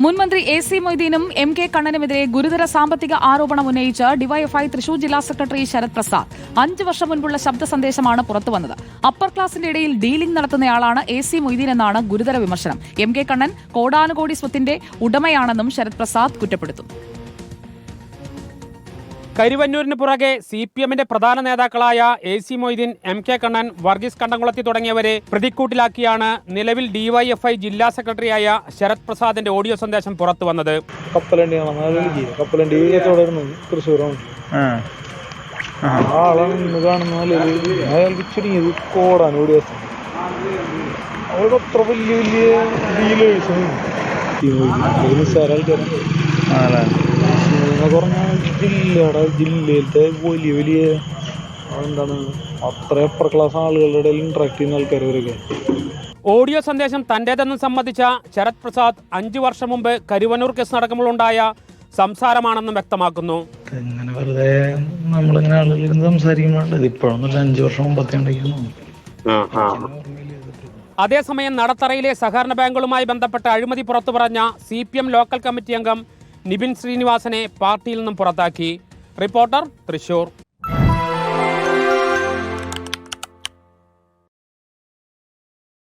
മുൻമന്ത്രി A C മൊയ്തീനും M K കണ്ണനുമെതിരെ ഗുരുതര സാമ്പത്തിക ആരോപണം ഉന്നയിച്ച് ഡിവൈഎഫ്ഐ തൃശൂർ ജില്ലാ സെക്രട്ടറി ശരത് പ്രസാദ് അഞ്ച് വർഷം മുൻപുള്ള ശബ്ദ സന്ദേശമാണ് പുറത്തുവന്നത് അപ്പർ ക്ലാസിന്റെ ഇടയിൽ ഡീലിംഗ് നടത്തുന്നയാളാണ് എ സി മൊയ്തീൻ എന്നാണ് ഗുരുതര വിമർശനം. എം കെ കണ്ണൻ കോടാനുകോടി സ്വത്തിന്റെ ഉടമയാണെന്നും ശരത് പ്രസാദ് കുറ്റപ്പെടുത്തുന്നു കരുവന്നൂരിന് പുറകെ സി പി എമ്മിന്റെ പ്രധാന നേതാക്കളായ A C Moideen M K Kannan Varghese Kandamkulathi തുടങ്ങിയവരെ പ്രതിക്കൂട്ടിലാക്കിയാണ് നിലവിൽ ഡിവൈഎഫ്ഐ ജില്ലാ സെക്രട്ടറിയായ ശരത് പ്രസാദിന്റെ ഓഡിയോ സന്ദേശം പുറത്തു വന്നത്. അവർക്ക് അത്ര വലിയ വലിയ ഡീലേഴ്സ് എന്നൊക്കെ പറഞ്ഞാൽ ജില്ലയുടെ ജില്ലയിലത്തെ വലിയ വലിയ എന്താണ് അത്ര അപ്പർ ക്ലാസ് ആളുകളുടെ ഇടയിൽ ഇന്ററാക്ട് ചെയ്യുന്ന ആൾക്കാർ ഇവരൊക്കെ. ഓഡിയോ സന്ദേശം തന്റേതെന്ന് സംബന്ധിച്ച ശരത് പ്രസാദ് അഞ്ചു വർഷം മുമ്പ് കരുവന്നൂർ കേസ് നടക്കുമ്പോഴുണ്ടായ സംസാരമാണെന്നും വ്യക്തമാക്കുന്നു. ഇങ്ങനെ വെറുതെ നമ്മളിങ്ങനെ ആളുകൾ സംസാരിക്കുമ്പോഴാണ് ഇപ്പോഴൊന്നുമില്ല അഞ്ചു വർഷം മുമ്പത്തെ അതേസമയം നടത്തറയിലെ സഹകരണ ബാങ്കുകളുമായി ബന്ധപ്പെട്ട അഴിമതി പുറത്തു പറഞ്ഞ C P M local committee അംഗം നിബിൻ ശ്രീനിവാസനെ പാർട്ടിയിൽ നിന്നും പുറത്താക്കി. റിപ്പോർട്ടർ തൃശൂർ.